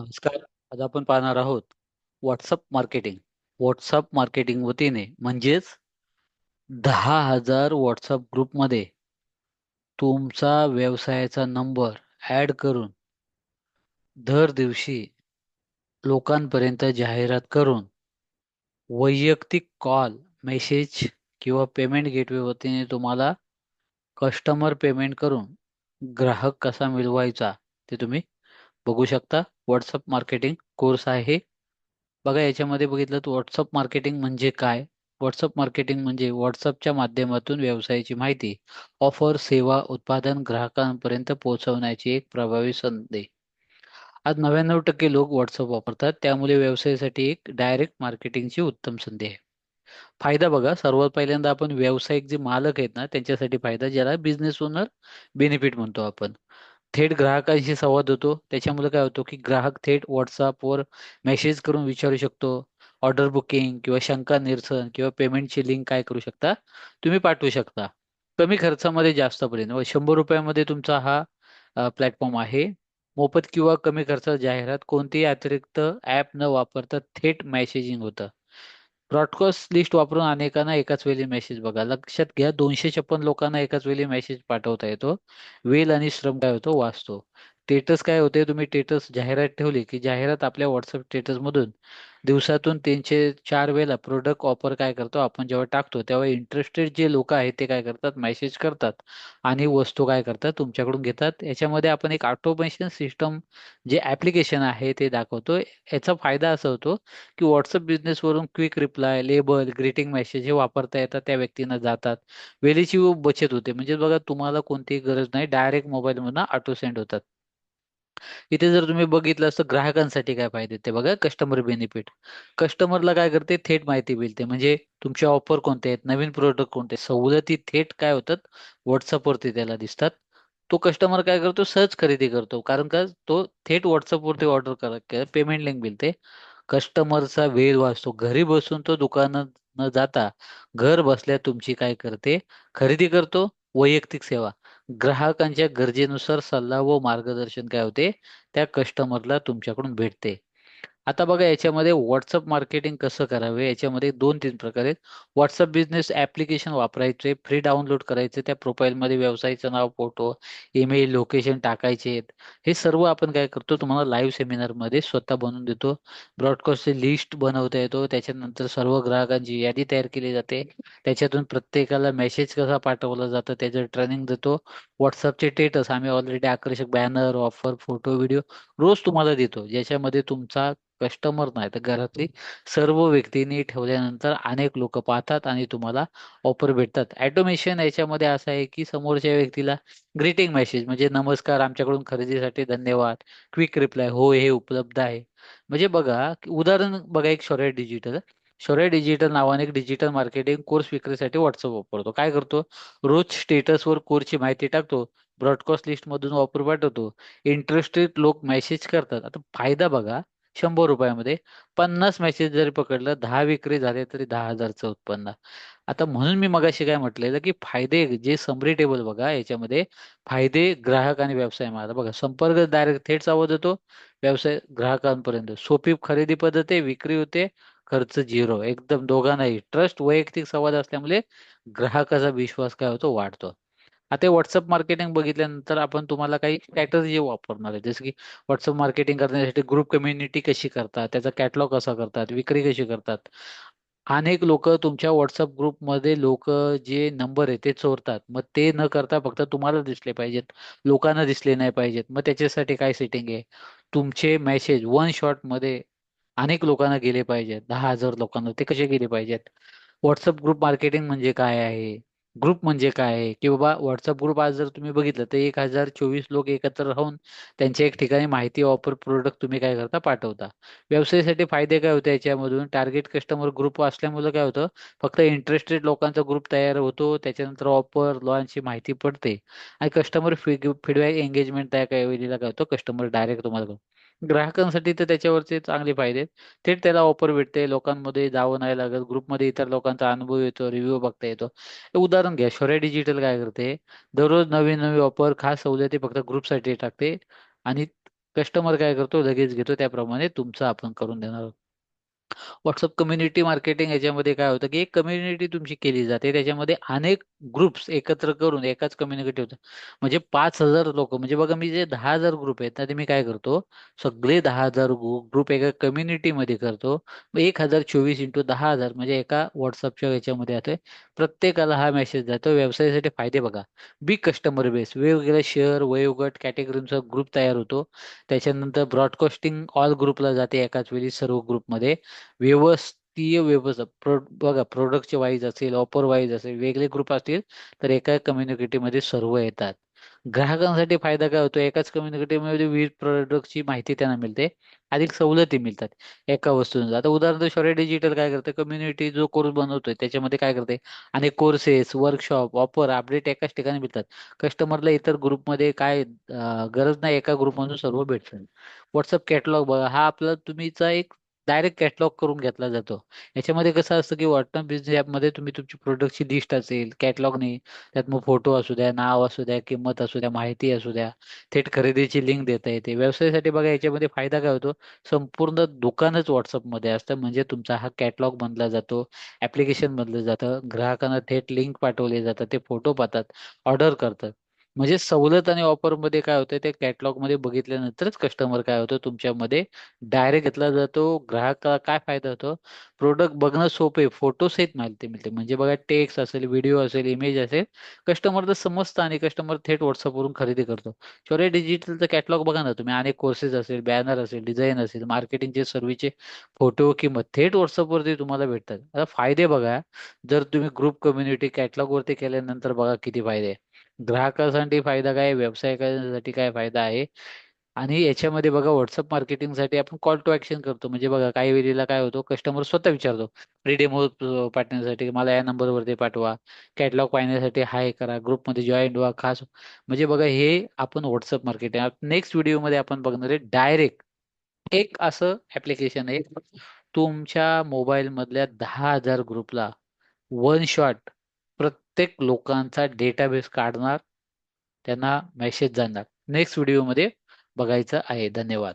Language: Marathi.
नमस्कार. आज आपण पाहणार आहोत व्हॉट्सअप मार्केटिंग व्हॉट्सअप मार्केटिंग वतीने म्हणजेच दहा हजार व्हॉट्सअप ग्रुपमध्ये तुमचा व्यवसायाचा नंबर ऍड करून दर दिवशी लोकांपर्यंत जाहिरात करून वैयक्तिक कॉल मेसेज किंवा पेमेंट गेटवे वतीने तुम्हाला कस्टमर पेमेंट करून ग्राहक कसा मिळवायचा ते तुम्ही बघू शकता. व्हॉट्सअप मार्केटिंग कोर्स आहे. बघा याच्यामध्ये बघितलं तर व्हॉट्सअप मार्केटिंग म्हणजे काय? व्हॉट्सअप मार्केटिंग म्हणजे व्हॉट्सअपच्या माध्यमातून व्यवसायाची माहिती ऑफर सेवा उत्पादन ग्राहकांपर्यंत पोहोचवण्याची एक प्रभावी संधी. आज नव्याण्णव टक्के लोक व्हॉट्सअप वापरतात. त्यामुळे व्यवसायासाठी एक डायरेक्ट मार्केटिंगची उत्तम संधी आहे. फायदा बघा सर्वात पहिल्यांदा आपण व्यावसायिक जे मालक आहेत ना त्यांच्यासाठी फायदा ज्याला बिझनेस ओनर बेनिफिट म्हणतो आपण. थेट ग्राहकांशी संवाद होतो. त्याच्यामुळे काय होतो की ग्राहक थेट व्हॉट्सअपवर मेसेज करून विचारू शकतो. ऑर्डर बुकिंग किंवा शंका निरसन किंवा पेमेंटची लिंक काय करू शकता? तुम्ही पाठवू शकता. कमी खर्चामध्ये जास्त पर्यंत शंभर रुपयामध्ये तुमचा हा प्लॅटफॉर्म आहे. मोफत किंवा कमी खर्चात जाहिरात कोणतीही अतिरिक्त ऍप न वापरता थेट मेसेजिंग होतं. ब्रॉडकास्ट लिस्ट वापरून अनेकांना एकाच वेळी मेसेज बघा. लक्षात घ्या दोनशे छप्पन लोकांना एकाच वेळी मेसेज पाठवता येतो. वेल आणि श्रम काय होतो? वाचतो. स्टेटस काय होते? तुम्ही स्टेटस जाहिरात ठेवली की जाहिरात आपल्या व्हॉट्सअप स्टेटसमधून दिवसातून तीनशे चार वेळेला प्रोडक्ट ऑफर काय करतो? आपण जेव्हा टाकतो तेव्हा इंटरेस्टेड जे लोक आहेत ते काय करतात? मेसेज करतात आणि वस्तू काय करतात? तुमच्याकडून घेतात. याच्यामध्ये आपण एक ऑटोमेशन सिस्टम जे ऍप्लिकेशन आहे ते दाखवतो. याचा फायदा असा होतो की WhatsApp बिझनेसवरून quick reply label greeting message हे वापरता येतात. त्या व्यक्तींना जातात. वेळेची बचत होते. म्हणजे बघा तुम्हाला कोणतीही गरज नाही. डायरेक्ट मोबाईलमधून ऑटो सेंड होतात. इथे जर तुम्ही बघितलं असतं ग्राहकांसाठी काय फायदे ते बघा कस्टमर बेनिफिट कस्टमरला काय करते? थेट माहिती मिळते. म्हणजे तुमचे ऑफर कोणते आहेत? नवीन प्रोडक्ट कोणते सवलती थेट काय होतात? व्हॉट्सअपवरती त्याला दिसतात. तो कस्टमर काय करतो? सहज खरेदी करतो. कारण का? तो थेट व्हॉट्सअपवरती ऑर्डर करा पेमेंट लिंक मिळते. कस्टमरचा वेळ वाचतो. घरी बसून तो दुकानात न जाता घर बसल्या तुमची काय करते? खरेदी करतो. वैयक्तिक सेवा. ग्राहकांच्या गरजेनुसार सल्ला व मार्गदर्शन काय होते? त्या कस्टमरला तुमच्याकडून भेटते. आता बघा याच्यामध्ये व्हॉट्सअप मार्केटिंग कसं करावे? याच्यामध्ये दोन तीन प्रकार आहेत. व्हॉट्सअप बिझनेस ऍप्लिकेशन वापरायचे फ्री डाउनलोड करायचे त्या प्रोफाईलमध्ये व्यवसायाचं नाव फोटो ईमेल लोकेशन टाकायचे हे सर्व आपण काय करतो? तुम्हाला लाईव्ह सेमिनारमध्ये स्वतः बनवून देतो. ब्रॉडकास्टची लिस्ट बनवता येतो. त्याच्यानंतर सर्व ग्राहकांची यादी तयार केली जाते. त्याच्यातून प्रत्येकाला मेसेज कसा पाठवला जातं त्याचं ट्रेनिंग देतो. व्हॉट्सअपचे स्टेटस आम्ही ऑलरेडी आकर्षक बॅनर ऑफर फोटो व्हिडिओ रोज तुम्हाला देतो. ज्याच्यामध्ये तुमचा कस्टमर नाही तर घरातली सर्व व्यक्तींनी ठेवल्यानंतर अनेक लोक पाहतात आणि तुम्हाला ऑफर भेटतात. ऑटोमेशन याच्यामध्ये असं आहे की समोरच्या व्यक्तीला ग्रीटिंग मेसेज म्हणजे नमस्कार आमच्याकडून खरेदीसाठी धन्यवाद क्विक रिप्लाय हो हे उपलब्ध आहे. म्हणजे बघा उदाहरण बघा एक शौर्य डिजिटल शौर्य डिजिटल नावाने एक डिजिटल मार्केटिंग कोर्स विक्रीसाठी व्हॉट्सअप वापरतो. काय करतो? रोज स्टेटसवर कोर्सची माहिती टाकतो ब्रॉडकास्ट लिस्ट मधून वापर पाठवतो. इंटरेस्टेड लोक मेसेज करतात. आता फायदा बघा शंभर रुपयामध्ये. पन्नास मॅचेस जरी पकडलं दहा विक्री झाले तरी दहा हजारचं उत्पन्न. आता म्हणून मी मगाशी काय म्हटलेलं की फायदे जे समरी टेबल बघा याच्यामध्ये फायदे ग्राहक आणि व्यवसाय. मला बघा संपर्क डायरेक्ट थेट संवाद होतो व्यवसाय ग्राहकांपर्यंत. सोपी खरेदी पद्धत आहे विक्री होते खर्च झिरो एकदम दोघांनाही. ट्रस्ट वैयक्तिक संवाद असल्यामुळे ग्राहकाचा विश्वास काय होतो? वाढतो. आता व्हॉट्सअप मार्केटिंग बघितल्यानंतर आपण तुम्हाला काही स्ट्रॅटर्जी वापरणार आहे. जसं की व्हॉट्सअप मार्केटिंग करण्यासाठी ग्रुप कम्युनिटी कशी करतात त्याचा कॅटलॉग कसा करतात विक्री कशी करतात. अनेक लोक तुमच्या व्हॉट्सअप ग्रुपमध्ये लोक जे नंबर आहे ते चोरतात. मग ते न करता फक्त तुम्हाला दिसले पाहिजेत. लोकांना दिसले नाही पाहिजेत. मग त्याच्यासाठी काय सेटिंग आहे? तुमचे मेसेज वन शॉटमध्ये अनेक लोकांना गेले पाहिजेत. दहा हजार लोकांना ते कसे गेले पाहिजेत? व्हॉट्सअप ग्रुप मार्केटिंग म्हणजे काय आहे? ग्रुप म्हणजे काय आहे? की बाबा व्हॉट्सअप ग्रुप आज जर तुम्ही बघितलं तर एक हजार चोवीस लोक एकत्र राहून त्यांच्या एक ठिकाणी माहिती ऑफर प्रोडक्ट तुम्ही काय करता? पाठवता. व्यवसायासाठी फायदे काय होते याच्यामधून? टार्गेट कस्टमर ग्रुप असल्यामुळे काय होतं? फक्त इंटरेस्टेड लोकांचा ग्रुप तयार होतो त्याच्यानंतर ऑफर लॉनची माहिती पडते. आणि कस्टमर फीडबॅक एंगेजमेंट तयार काय होतो काय होतं? कस्टमर डायरेक्ट तुम्हाला ग्राहकांसाठी तर त्याच्यावरचे चांगले फायदे आहेत. थेट त्याला ऑफर भेटते लोकांमध्ये जावं नाही लागत ग्रुपमध्ये इतर लोकांचा अनुभव येतो रिव्ह्यू बघता येतो. उदाहरण घ्या. शौर्य डिजिटल काय करते? दररोज नवीन नवीन ऑफर खास सवलती फक्त ग्रुपसाठी टाकते आणि कस्टमर काय करतो? लगेच घेतो. त्याप्रमाणे तुमचं आपण करून देणार आहोत. व्हॉट्सअप कम्युनिटी मार्केटिंग याच्यामध्ये काय होतं की एक कम्युनिटी तुमची केली जाते. त्याच्यामध्ये अनेक ग्रुप्स एकत्र करून एकाच कम्युनिटी होतं. म्हणजे पाच हजार लोक म्हणजे बघा मी जे दहा हजार ग्रुप आहेत ना ते मी काय करतो? सगळे दहा हजार ग्रुप एका कम्युनिटीमध्ये करतो. एक हजार चोवीस इंटू दहा हजार म्हणजे एका व्हॉट्सअपच्या याच्यामध्ये येतोय प्रत्येकाला हा मेसेज जातो. व्यवसायासाठी फायदे बघा. बिग कस्टमर बेस वेगवेगळ्या शेअर वयोगट कॅटेगरीचा ग्रुप तयार होतो. त्याच्यानंतर ब्रॉडकास्टिंग ऑल ग्रुपला जाते एकाच वेळी सर्व ग्रुपमध्ये व्यवस्थीय व्यवस्था प्रो बघा प्रोडक्टचे वाईज असेल ऑफर वाईज असेल वेगळे ग्रुप असतील तर एका कम्युनिटीमध्ये सर्व येतात. ग्राहकांसाठी फायदा काय होतो? एकाच कम्युनिटीमध्ये विविध प्रोडक्टची माहिती त्यांना मिळते. अधिक सवलती मिळतात एका वस्तूंचा. आता उदाहरण शौर्य डिजिटल काय करते? कम्युनिटी जो कोर्स बनवतोय त्याच्यामध्ये काय करते? अनेक कोर्सेस वर्कशॉप ऑफर अपडेट एकाच ठिकाणी मिळतात कस्टमरला इतर ग्रुपमध्ये काय गरज नाही एका ग्रुपमधून सर्व भेटतात व्हॉट्सअप कॅटलॉग बघा हा आपला तुम्हीचा एक डायरेक्ट कॅटलॉग करून घेतला जातो. याच्यामध्ये कसं असतं की व्हॉट्सअप बिझनेस ॲपमध्ये तुम्ही तुमची प्रोडक्टची लिस्ट असेल कॅटलॉग नाही त्यात मग फोटो असू द्या नाव असू द्या किंमत असू द्या माहिती असू द्या थेट खरेदीची लिंक देता येते. व्यवसायासाठी बघा याच्यामध्ये फायदा काय होतो? संपूर्ण दुकानच व्हॉट्सअपमध्ये असतं. म्हणजे तुमचा हा कॅटलॉग बनला जातो ऍप्लिकेशन बनलं जातं ग्राहकांना थेट लिंक पाठवले जातात ते फोटो पाहतात ऑर्डर करतात. म्हणजे सवलत आणि ऑफरमध्ये काय होतं ते कॅटलॉगमध्ये बघितल्यानंतरच कस्टमर काय होतं तुमच्यामध्ये डायरेक्ट घेतला जातो. ग्राहकाला काय फायदा होतो? प्रोडक्ट बघणं सोपे फोटो सहित माहिती मिळते. म्हणजे बघा टेक्स्ट असेल व्हिडिओ असेल इमेज असेल कस्टमर तर समजतं आणि कस्टमर थेट व्हॉट्सअपवरून खरेदी करतो. शौर्य डिजिटलचं कॅटलॉग बघा ना तुम्ही अनेक कोर्सेस असेल बॅनर असेल डिझाईन असेल मार्केटिंगचे सर्व्हिसचे फोटो किंमत थेट व्हॉट्सअपवरती तुम्हाला भेटतात. आता फायदे बघा जर तुम्ही ग्रुप कम्युनिटी कॅटलॉग वरती केल्यानंतर बघा किती फायदे. ग्राहकासाठी फायदा काय व्यवसायिकांसाठी काय फायदा आहे? आणि याच्यामध्ये बघा व्हॉट्सअप मार्केटिंगसाठी आपण कॉल टू ऍक्शन करतो. म्हणजे बघा काही वेळेला काय होतो कस्टमर स्वतः विचारतो रिडीम डेमो पाठवण्यासाठी मला या नंबरवरती पाठवा. कॅटलॉग पाहण्यासाठी हाय करा. ग्रुपमध्ये जॉईन व्हा खास. म्हणजे बघा हे आपण व्हॉट्सअप मार्केटिंग नेक्स्ट व्हिडिओमध्ये आपण बघणार आहे डायरेक्ट एक असं ऍप्लिकेशन आहे तुमच्या मोबाईल मधल्या दहा हजार ग्रुपला वन शॉट प्रत्येक लोकांचा डेटाबेस काढणार त्यांना मेसेज जाणार. नेक्स्ट व्हिडिओमध्ये बघायचं आहे. धन्यवाद.